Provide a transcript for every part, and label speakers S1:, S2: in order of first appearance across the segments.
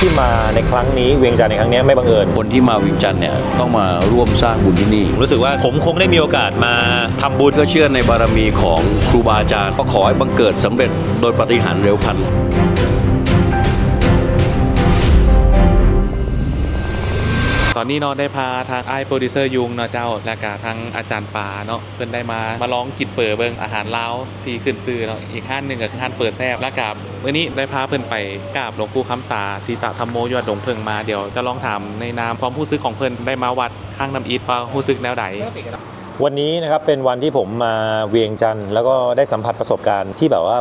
S1: ที่มาในครั้งนี้เวียงจันทร์ในครั้งนี้ไม่บังเอิญ
S2: คนที่มาเวิงจันทร์เนี่ยต้องมาร่วมสร้างบุญที่นี่
S1: ผมรู้สึกว่าผมคงได้มีโอกาสมาทำบุญ
S2: ก็เชื่อในบารมีของครูบาอาจารย์ก็ขอให้บังเกิดสำเร็จโดยปาฏิหารย์เร็วพลัน
S3: อนนี้เนาะได้พาทางไอโปรดิวเซอร์ยุงเนาะเจ้าและกาทางอาจารย์ปาเนาะเพิ่นได้มามาลองกินเฟอเบิงอาหารลาวที่ขึ้นซื้อเนาะอีกห้านหนึ่งก็คือห้านเฟอแซบและกาวันนี้ได้พาเพิ่นไปกราบหลวงปู่คำตาทีตาธรรมโมยอดดงเพิงมาเดี๋ยวจะลองถามในนามความผู้ซึกของเพิ่นได้มาวัดข้างน้ำอีทว่าผู้ซึกแนวใด
S1: วันนี้นะครับเป็นวันที่ผมมาเวียงจันทร์แล้วก็ได้สัมผัสประสบการณ์ที่แบบว่า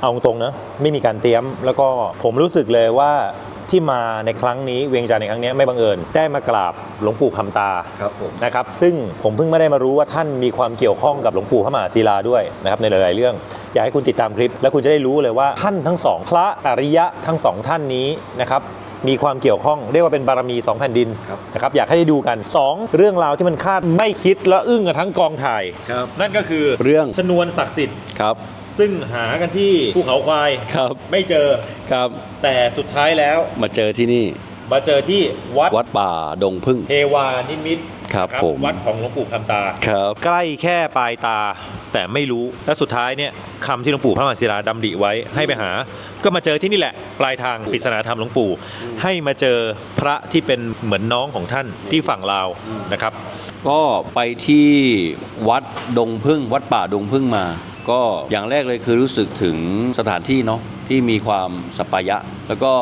S1: เอาตรงนะไม่มีการเตรียม แล้วก็ผมรู้สึกเลยว่า ที่มาในครั้งนี้เวียงจันทร์ในครั้งนี้ไม่บังเอิญได้มากราบหลวงปู่คำตา
S2: ครับผม
S1: นะครับซึ่งผมเพิ่งไม่ได้มารู้ว่าท่านมีความเกี่ยวข้องกับหลวงปู่พระมหาศิลาด้วยนะครับในหลาย ๆ เรื่องอยากให้คุณติดตามคลิป แล้วคุณจะได้รู้เลยว่าท่านทั้งสองพระอริยะทั้งสองท่านนี้นะครับมีความเกี่ยวข้องเรียกว่าเป็นบารมีสองแผ่นดิน
S2: ครับ
S1: นะครับอยากให้ได้ดูกัน 2 เรื่องราวที่มันคาดไม่คิดและอึ้งกันทั้งกองถ่าย
S2: ครับ
S1: นั่นก็คือ
S2: เรื่อง
S1: ชนวนศักดิ์สิทธิ์
S2: ครับ
S1: ซึ่งหากันที่ภูเขาควาย
S2: ครับ
S1: ไม่เจอ
S2: ครับ
S1: แต่สุดท้ายแล้ว
S2: มาเจอที่นี่
S1: มาเจอที่วัด
S2: วัดป่าดงพึ่ง
S1: เทวานิมิต
S2: ครับ
S1: นะ
S2: ผม
S1: วัดของหลวงปู่คำตา
S2: ครับ
S1: ใกล้แค่ปลายตา แต่ไม่รู้และสุดท้ายเนี่ยคำที่หลวงปู่พระมหาศิลาดำริไว้ให้ไปหา ก็มาเจอที่นี่แหละปลายทางปริศนาธรรมหลวงปู่ ให้มาเจอพระที่เป็นเหมือนน้องของท่านที่ฝั่งลาวนะครับ
S2: ก็ไปที่วัดดงพึ่งวัดป่าดงพึ่งมา ก็อย่างแรกเลยคือรู้สึกถึงสถานที่เนาะที่มีความสปปายะ แล้วก็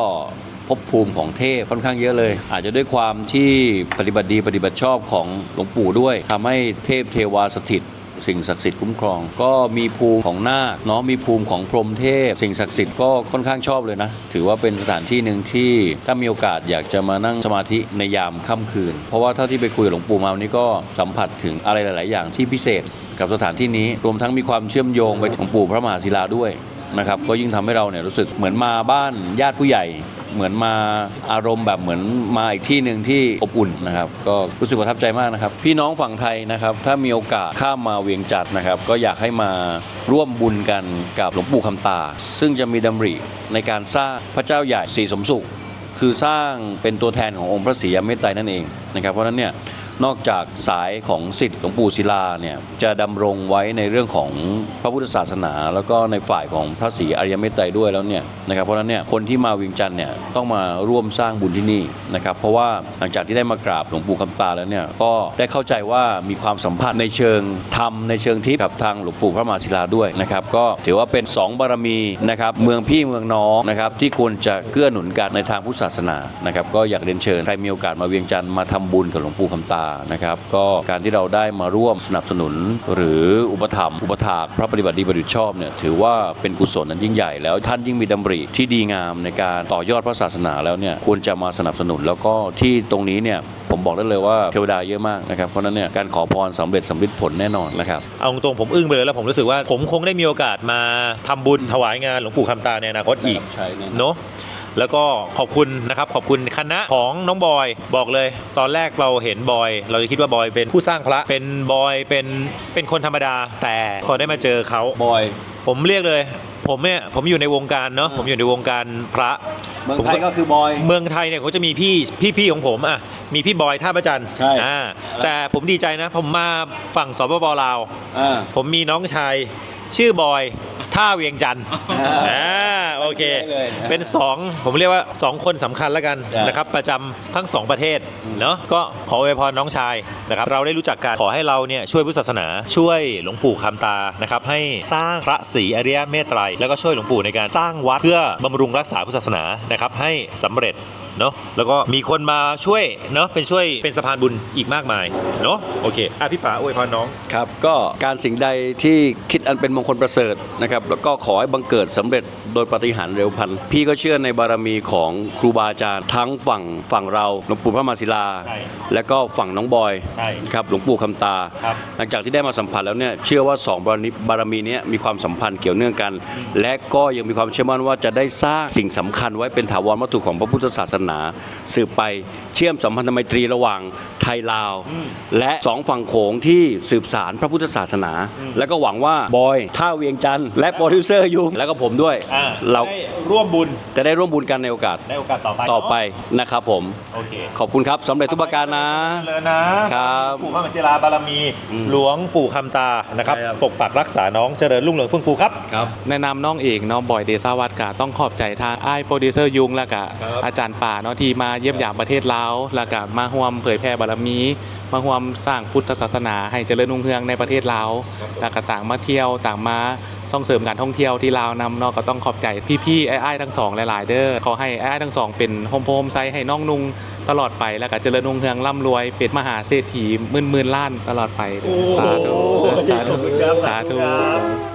S2: ภพภูมิของเทพค่อนข้างเยอะเลย อาจจะด้วยความที่ปฏิบัติดีปฏิบัติชอบของหลวงปู่ด้วยทำให้เทพเทวาสถิต สิ่งศักดิ์สิทธิ์คุ้มครอง ก็มีภูมิของนาคเนาะมีภูมิของพรหมเทพ สิ่งศักดิ์สิทธิ์ก็ค่อนข้างชอบเลยนะ ถือว่าเป็นสถานที่หนึ่งที่ถ้ามีโอกาสอยากจะมานั่งสมาธิในยามค่ำคืน เพราะว่าเท่าที่ไปคุยกับหลวงปู่มาวันนี้ก็สัมผัสถึงอะไรหลาย ๆ อย่างที่พิเศษกับสถานที่นี้รวมทั้งมีความเชื่อมโยงไปถึงหลวงปู่พระมหาศิลาด้วยนะครับก็ยิ่งทำให้เราเนี่ยรู้สึกเหมือนมาบ้านญาติผู้ใหญ่ เหมือนมาอารมณ์แบบเหมือนมาอีกที่หนึ่งที่อบอุ่นนะครับ ก็รู้สึกประทับใจมากนะครับ พี่น้องฝั่งไทยนะครับ ถ้ามีโอกาสข้ามมาเวียงจัดนะครับ ก็อยากให้มาร่วมบุญกันกับหลวงปู่คำตา ซึ่งจะมีดำริในการสร้างพระเจ้าใหญ่สีสมสุข คือสร้างเป็นตัวแทนขององค์พระศรีอเมตไตรนั่นเองนะครับเพราะนั้นเนี่ย นอกจากสายของสิทธิ์หลวงปู่ศิลาเนี่ยจะดำรงไว้ในเรื่องของพระพุทธศาสนา แล้วก็ในฝ่ายของพระศรีอริยเมตไตรด้วยแล้วเนี่ยนะครับเพราะฉะนั้นเนี่ยคนที่มาเวิงจันทร์เนี่ยต้องมาร่วมสร้างบุญที่นี่นะครับเพราะว่าหลังจากที่ได้มากราบหลวงปู่คำตาแล้วเนี่ยก็ได้เข้าใจว่ามีความสัมพันธ์ในเชิงธรรมในเชิงทิพย์กับทางหลวงปู่พระมหาศิลาด้วยนะครับก็ถือว่าเป็นสองบารมีนะครับเมืองพี่เมืองน้องนะครับที่ควรจะเกื้อหนุนกันในทางพุทธศาสนานะครับก็อยากเรียนเชิญใครมีโอกาสมาเวียงจันทร์มาทำบุญกับหลวงปู่คำตานะครับก็การที่เราได้มาร่วมสนับสนุน หรืออุปถัมภ์อุปถากพระปฏิบัติดีปฏิบัติชอบเนี่ยถือว่าเป็นกุศลนั้นยิ่งใหญ่แล้วท่านยิ่งมีดำริที่ดีงามในการต่อยอดพระศาสนาแล้วเนี่ยควรจะมาสนับสนุน แล้วก็ที่ตรงนี้เนี่ยผมบอกได้เลยว่าเทวดาเยอะมากนะครับเพราะฉะนั้นเนี่ยการขอพรสำเร็จสำลิดผลแน่นอนนะครับ
S1: เอาตรงๆผมอึ้งไปเลยแล้วผมรู้สึกว่าผมคงได้มีโอกาสมาทำบุญถวายงานหลวงปู่คำตาในอนาคตอีก
S2: ใช่แน่นอน
S1: เนาะ แล้วก็ขอบคุณนะครับขอบคุณคณะของน้องบอยบอกเลย ตอนแรกเราเห็นบอย เราจะคิดว่าบอยเป็นผู้สร้างพระเป็นบอยเป็นเป็นคนธรรมดา แต่พอได้มาเจอเขา
S2: บอย
S1: ผมเรียกเลย ผมเนี่ยผมอยู่ในวงการเนาะ
S2: อืม
S1: ผมอยู่ในวงการพระ
S2: เมืองไทยก็คือบอย
S1: เมืองไทยเนี่ยเขาจะมีพี่พี่พี่ของผมอะมีพี่บอยท่าประจันทร์
S2: ใช่
S1: อ่าแต่ผมดีใจนะ ผมมาฝั่งสปปลาว
S2: อ่า
S1: ผมมีน้องชายชื่อบอยท่าเวียงจันทร์
S2: อ่า
S1: อ่า โอเค
S2: ได้เลย
S1: เป็น 2 ผมเรียกว่า 2 คนสำคัญแล้วกัน
S2: จ้ะ
S1: นะครับ ประจำทั้ง 2 ประเทศเนาะก็ขออวยพรน้องชายนะครับเราได้รู้จักกันขอให้เราเนี่ยช่วยพุทธศาสนา ช่วยหลวงปู่คำตานะครับให้สร้างพระศรีอริยเมตไตรแล้วก็ช่วยหลวงปู่ในการสร้างวัดเพื่อบำรุงรักษาพุทธศาสนานะครับให้สำเร็จเนาะแล้วก็มีคนมาช่วยเนาะเป็นช่วยเป็นสะพานบุญอีกมากมายเนาะโอเคอะพี่ป๋าอวยพรน้อง
S2: ครับ ก็การสิ่งใดที่คิดอันเป็นมงคลประเสริฐนะครับแล้วก็ขอให้บังเกิดสำเร็จโดยปาฏิหารย์เร็วพลันพี่ก็เชื่อในบารมีของครูบาอาจารย์ทั้งฝั่งฝั่งเราหลวงปู่พระมหาศิลา
S1: ใช่
S2: และก็ฝั่งน้องบอย
S1: ใช่
S2: ครับหลวงปู่คำตา
S1: ครับ
S2: หลังจากที่ได้มาสัมผัสแล้วเนี่ยเชื่อว่าสองบารมีบารมีเนี้มีความสัมพันธ์เกี่ยวเนื่องกัน และก็ยังมีความเชื่อมั่นว่าจะได้สร้างสิ่งสำคัญไว้เป็นถาวรวัตถุของพระพุทธศาสนา สืบไปเชื่อมสัมพันธไมตรีระหว่างไทยลาว
S1: อืม
S2: และสองฝั่งโขงที่สืบสารพระพุทธศาสนา
S1: อืม
S2: แล้วก็หวังว่าบอยท่าเวียงจันทร์และโปรดิวเซอร์ยุงแล้วก็ผมด้วย
S1: อ่า
S2: เรา
S1: ได้ร่วมบุญ
S2: จะได้ร่วมบุญกันในโอกาส
S1: ในโอกาสต่อไป
S2: ต่อไป
S1: เน
S2: นะครับผม
S1: อะโอเค
S2: ขอบคุณครับสำเร็จทุกประการนะ
S1: เลยนะ ครับปู่พระมศิลาบารมี
S2: อืม
S1: หลวงปู่คำตานะครับ
S2: ใช่ครับ
S1: ปกปักรักษาน้องเจริญรุ่งเรืองเฟื่องฟูครับ
S2: ครับ
S3: แนะนำน้องเอกเนาะบอยเดซาวัดกะต้องขอบใจทางไอ้ายโปรดิวเซอร์ยุงแล้วกะ
S2: ครับ
S3: อาจารย์ป่าเนาะที่มาเยี่ยมยามประเทศลาวแล้วกะมาร่วมเผยแพร่บารมี มาร่วมสร้างพุทธศาสนาให้เจริญรุ่งเรืองในประเทศลาวแล้วก็ต่างมาเที่ยวต่างมาส่งเสริมการท่องเที่ยวที่ลาวนำเนาะก็ต้องขอบใจพี่ๆไอ้ไอ้ายทั้งสองหลายๆเด้อขอให้ไอ้ไอ้ายทั้งสองเป็นโฮมโฮมไซให้น้องนุ่ง ตลอดไปแล้วก็เจริญรุ่งเรืองร่ำรวยเป็นมหาเศรษฐีหมื่นๆล้านตลอดไปเด้อสาธุ
S1: โอ้โห
S3: สาธุ
S1: ขอบคุณครับ
S3: สาธุ
S1: ขอบคุณครับ